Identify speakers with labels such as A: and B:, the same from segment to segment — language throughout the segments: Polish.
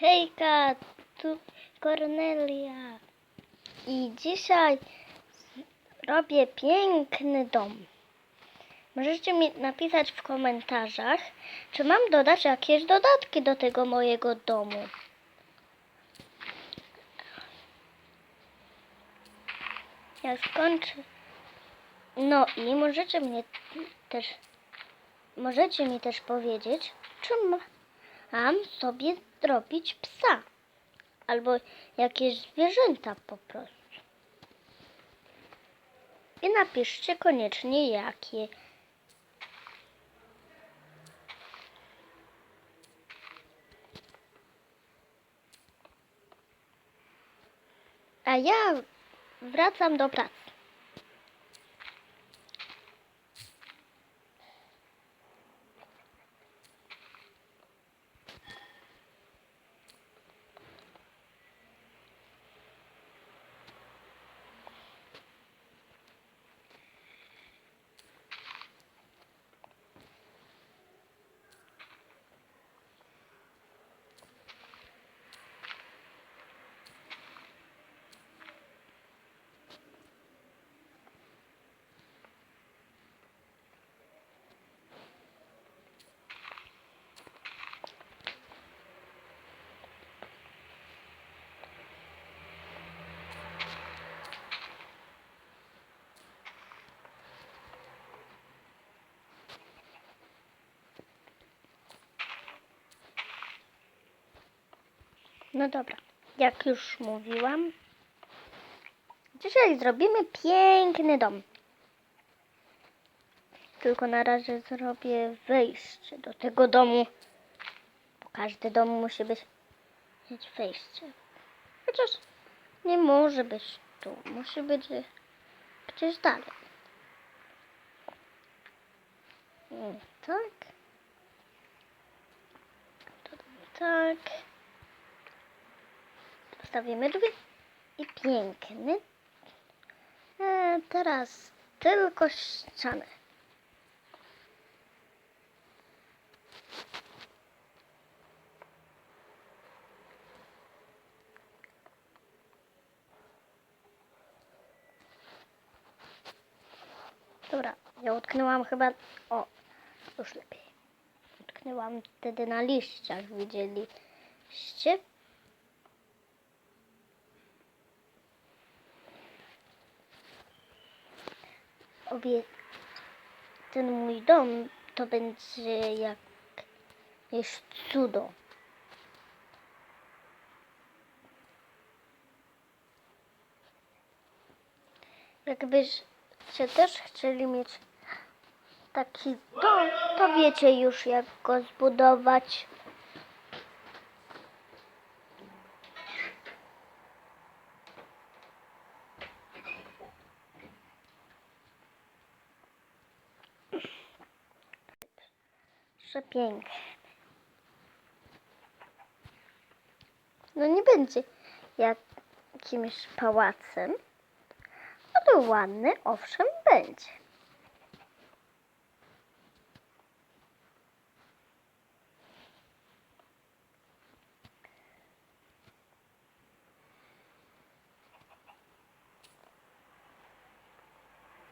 A: Hejka, tu Kornelia. I dzisiaj robię piękny dom. Możecie mi napisać w komentarzach, czy mam dodać jakieś dodatki do tego mojego domu. Jak skończę. No i możecie mnie też możecie mi też powiedzieć, czy ma- mam sobie zrobić psa albo jakieś zwierzęta po prostu. I napiszcie koniecznie jakie. A ja wracam do pracy. No dobra, jak już mówiłam, dzisiaj zrobimy piękny dom. Tylko na razie zrobię wejście do tego domu, bo każdy dom musi być mieć wejście. Chociaż nie może być tu, musi być gdzieś dalej. Mm, Tak. Tak. Postawimy drzwi i piękny. E, teraz tylko ścianę. Dobra, ja utknęłam chyba. O, już lepiej. Utknęłam wtedy na liściach, widzieliście? Obie ten mój dom to będzie jak jakieś cudo. Jakbyście też chcieli mieć taki dom, to wiecie już jak go zbudować. Przepiękny. No nie będzie jakimś pałacem, ale ładny, owszem, będzie.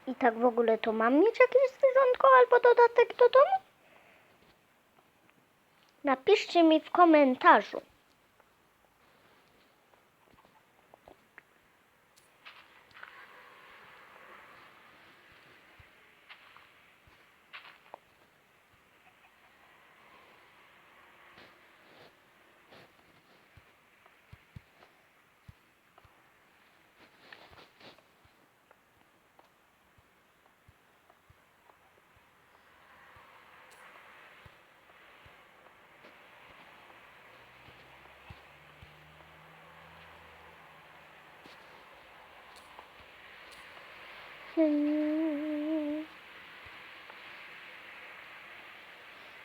A: I tak w ogóle to mam mieć jakieś zwierzątko albo dodatek do domu? Napiszcie mi w komentarzu.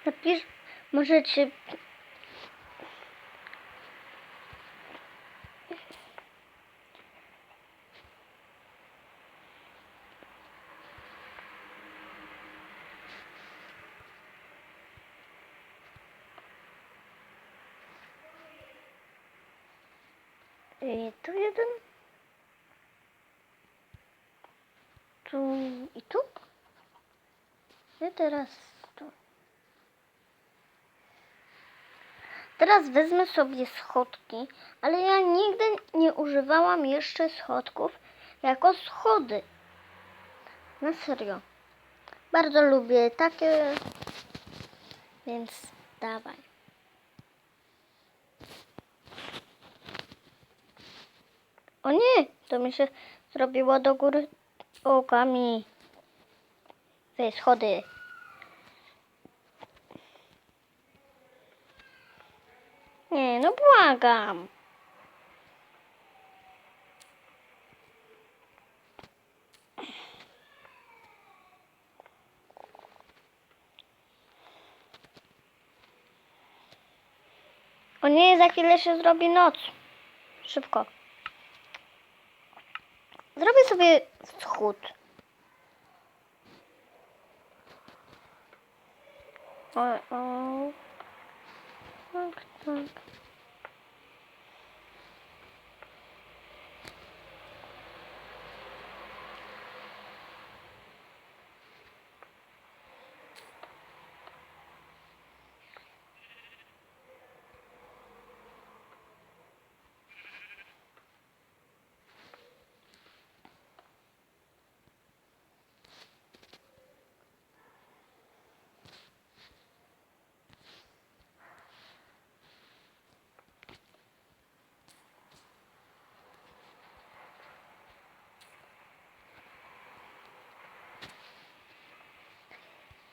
A: Napisz, możecie I tu jeden. Tu i tu. I teraz tu. Teraz wezmę sobie schodki, ale ja nigdy nie używałam jeszcze schodków jako schody. Na serio. Bardzo lubię takie, więc dawaj. O nie, to mi się zrobiło do góry okami. Te schody. Nie, no błagam. O nie, za chwilę się zrobi noc. Szybko. Zrobię sobie wschód. O, o. Tak, tak.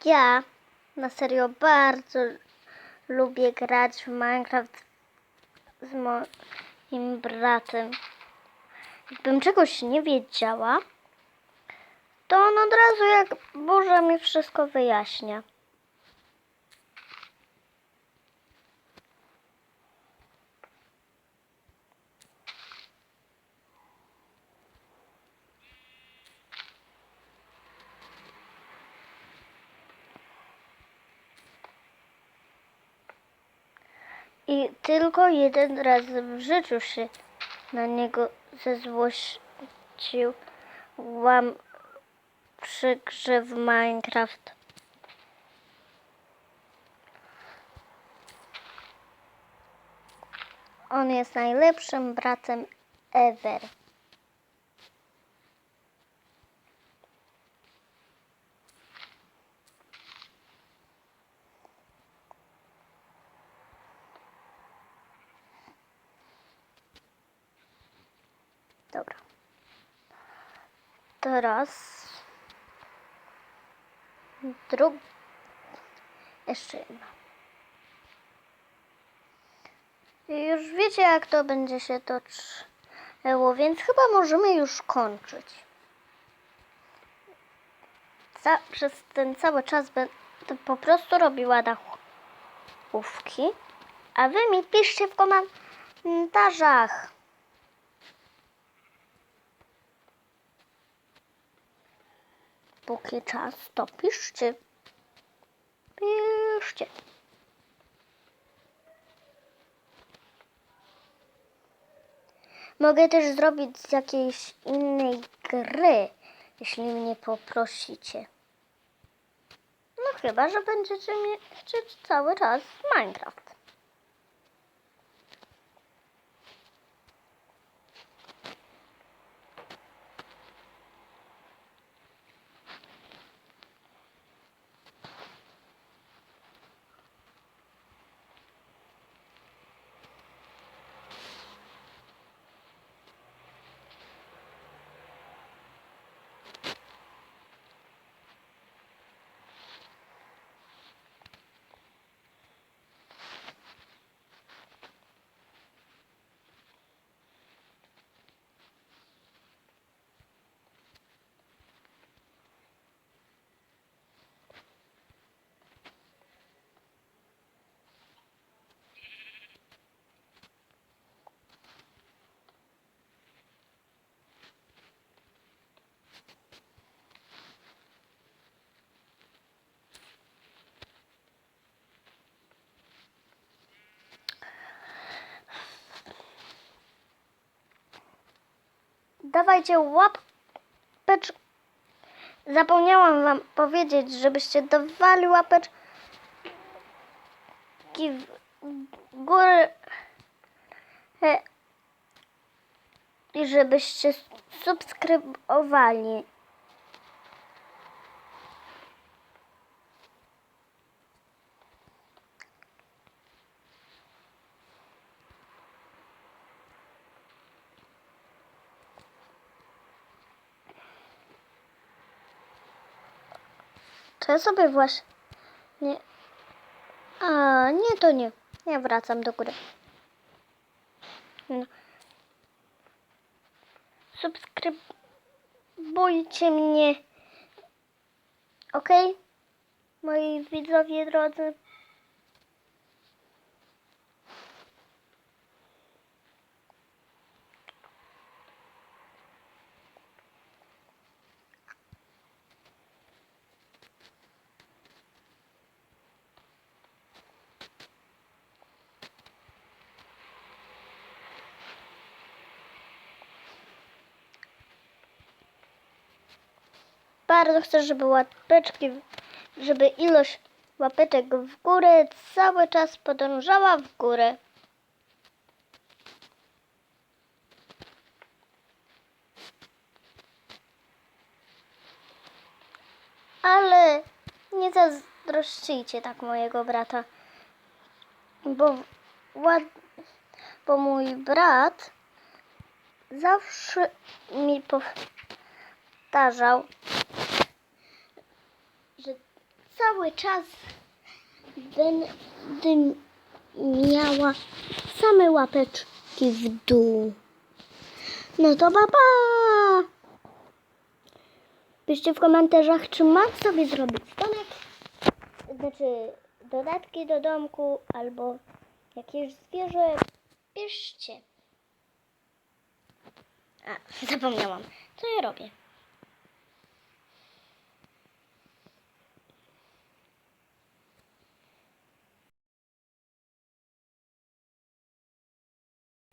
A: Ja na serio bardzo lubię grać w Minecraft z moim bratem. Jakbym czegoś nie wiedziała, to on od razu jak burza mi wszystko wyjaśnia. I tylko jeden raz w życiu się na niego zezłościł łam przy grze w Minecraft. On jest najlepszym bratem ever. Dobra. Teraz drug... Jeszcze jedna. I Już wiecie, jak to będzie się toczyło, więc chyba możemy już kończyć. Ca- przez ten cały czas będę po prostu robiła dachówki, a wy mi piszcie w komentarzach. Póki czas, to piszcie. Piszcie. Mogę też zrobić z jakiejś innej gry, jeśli mnie poprosicie. No chyba, że będziecie mnie chcieć cały czas Minecraft. Dawajcie łapecz. Zapomniałam wam powiedzieć, żebyście dawali łapeczki w górę e, i żebyście subskrybowali. To ja sobie właśnie... Nie. A, nie, to nie. Ja wracam do góry. No. Subskrybujcie mnie. Ok? Moi widzowie drodzy. Bardzo chcę, żeby łapeczki, żeby ilość łapeczek w górę cały czas podążała w górę. Ale nie zazdrościcie tak mojego brata, bo, bo mój brat zawsze mi powtarzał, cały czas będę miała same łapeczki w dół. No to papa! Piszcie w komentarzach, czy mam sobie zrobić domek, znaczy dodatki do domku albo jakieś zwierzę. Piszcie. A, zapomniałam. Co ja robię?